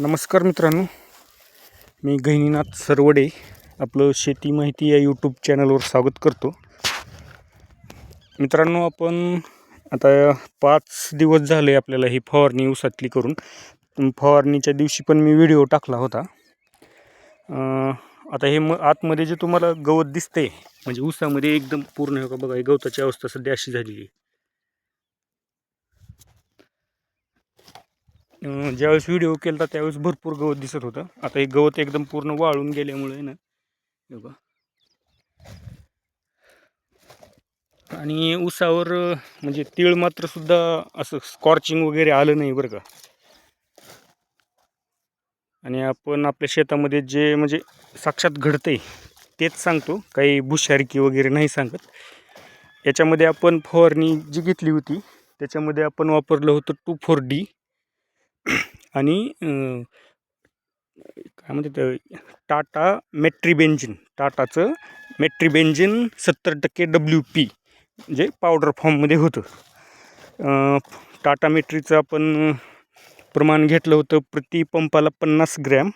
नमस्कार मित्रांनो मी गहिनीनाथ सरवडे आपलं शेती माहिती या यूट्यूब चॅनलवर स्वागत करतो. मित्रांनो आपण आता पाच दिवस झाले आपल्याला ही फवारणी उसातली करून. फवारणीच्या दिवशी पण मी व्हिडिओ टाकला होता. आता हे म आतमध्ये जे तुम्हाला गवत दिसते म्हणजे ऊसामध्ये एकदम पूर्ण हे बघा गवताची अवस्था सध्या अशी झालेली आहे. ज्यावेळेस व्हिडिओ केला त्यावेळेस भरपूर गवत दिसत होतं. आता हे गवत एकदम पूर्ण वाळून गेल्यामुळे ना बघा. आणि उसावर म्हणजे तीळ मात्र सुद्धा असं स्कॉर्चिंग वगैरे आलं नाही बरं का. आणि आपण आपल्या शेतामध्ये जे म्हणजे साक्षात घडतंय तेच सांगतो. काही भुशारकी वगैरे नाही सांगत. याच्यामध्ये आपण फवारणी जी घेतली होती त्याच्यामध्ये आपण वापरलं होतं टू फोर डी आणि काय म्हणते टाटा मेट्रीबेंजिन टाटाचं मेट्रीबेंजिन सत्तर टक्के डब्ल्यू पी जे पावडर फॉर्ममध्ये होतं. टाटा मेट्रीचं आपण प्रमाण घेतलं होतं प्रति पंपाला पन्नास ग्रॅम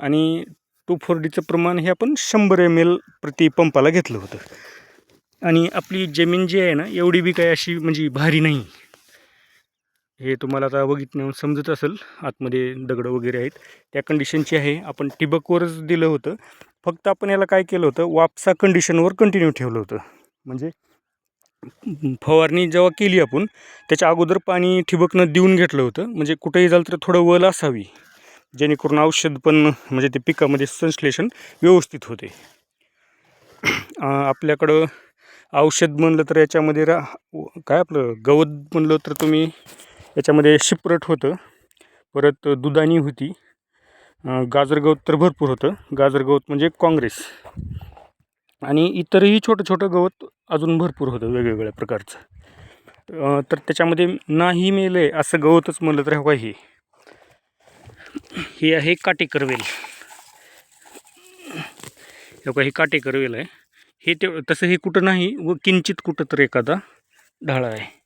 आणि टू फोर डीचं प्रमाण हे आपण शंभर एम एल प्रति पंपाला घेतलं होतं. आणि आपली जमीन जी आहे ना एवढी बी काही अशी म्हणजे भारी नाही. हे तुम्हाला आता बघितलं समजत असेल आतमध्ये दगडं वगैरे आहेत. त्या कंडिशनची आहे. आपण ठिबकवरच दिलं होतं. फक्त आपण याला काय केलं होतं? वापसा कंडिशनवर कंटिन्यू ठेवलं होतं. म्हणजे फवारणी जेव्हा केली आपण त्याच्या अगोदर पाणी ठिबकनं देऊन घेतलं होतं. म्हणजे कुठेही झालं तर थोडं वल असावी. जेणेकरून औषध पण म्हणजे ते पिकामध्ये संश्लेषण व्यवस्थित होते. आपल्याकडं औषध म्हणलं तर याच्यामध्ये रा काय आपलं गवत म्हणलं तर तुम्ही याच्यामध्ये शिप्रट होतं. परत दुदानी होती. गाजर गवत तर भरपूर होतं. गाजर गवत म्हणजे काँग्रेस. आणि इतरही छोटं छोटं गवत अजून भरपूर होतं वेगवेगळ्या प्रकारचं. तर त्याच्यामध्ये नाही मेले असं गवतच म्हणलं तर हवं हे. हे आहे काटेकरवेल हे हे काटेकरवेल आहे. हे ते तसं हे कुठं नाही व किंचित कुठं तर एखादा ढाळा आहे.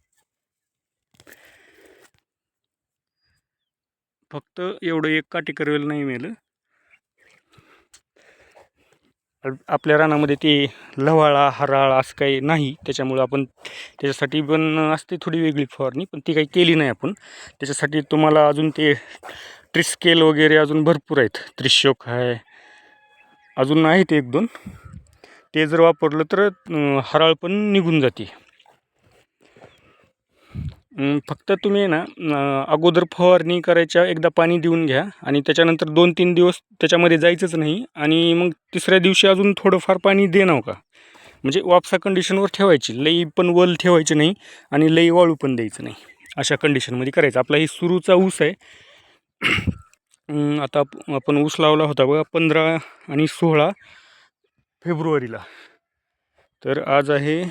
फक्त एवढं एक काटेकरवेल नाही मिळेल आपल्या रानामध्ये ते लवाळा हराळ असं काही नाही. त्याच्यामुळं आपण त्याच्यासाठी पण असते थोडी वेगळी फवारणी पण ती काही केली नाही आपण. त्याच्यासाठी तुम्हाला अजून ते ट्रिस्केल वगैरे अजून भरपूर आहेत. त्रिशोक आहे. अजून आहेत एक दोन. ते जर वापरलं तर हराळ पण निघून जाते. फक्त तुम्ही आहे ना अगोदर फवारणी करायच्या एकदा पाणी देऊन घ्या आणि त्याच्यानंतर दोन तीन दिवस त्याच्यामध्ये जायचंच नाही आणि मग तिसऱ्या दिवशी अजून थोडंफार पाणी देणार हो का? म्हणजे वापसा कंडिशनवर ठेवायची. लई पण वल ठेवायची नाही आणि लई वाळू पण द्यायचं नाही. अशा कंडिशनमध्ये करायचं. आपला ही सुरूचा ऊस आहे. आता आपण ऊस लावला होता बघा पंधरा आणि सोळा फेब्रुवारीला. तर आज आहे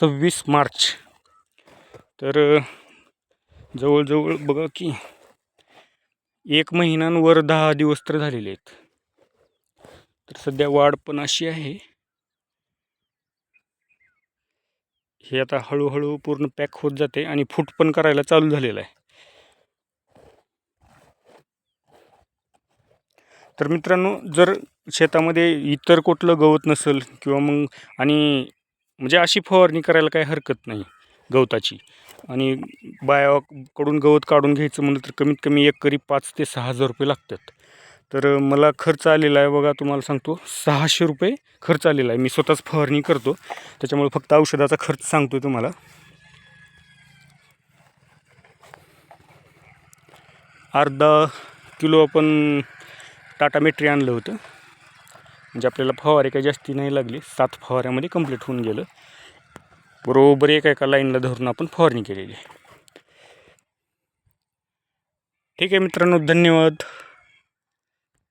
सव्वीस मार्च. तर जवळजवळ बघा की एक महिन्यांवर दहा दिवस तर झालेले आहेत. तर सध्या वाढ पण अशी आहे. हे आता हळूहळू पूर्ण पॅक होत जाते आणि फूट पण करायला चालू झालेलं आहे. तर मित्रांनो जर शेतामध्ये इतर कुठलं गवत नसेल किंवा मग आणि म्हणजे अशी फवारणी करायला काही हरकत नाही. गवताची. आणि बायाकडून गवत काढून घ्यायचं म्हणलं तर कमीत कमी एक करी पाच ते सहा हजार रुपये लागतात. तर मला खर्च आलेला आहे बघा तुम्हाला सांगतो सहाशे रुपये खर्च आलेला आहे. मी स्वतःच फवारणी करतो. त्याच्यामुळे फक्त औषधाचा खर्च सांगतो तुम्हाला. अर्धा किलो आपण टाटा मेट्री आणलं होतं. म्हणजे आपल्याला फवारे काही जास्ती नाही लागली. सात फवाऱ्यामध्ये कंप्लीट होऊन गेलं. बरोबर एका एका लाईनला धरून आपण फवारणी केलेली आहे. ठीक आहे मित्रांनो धन्यवाद.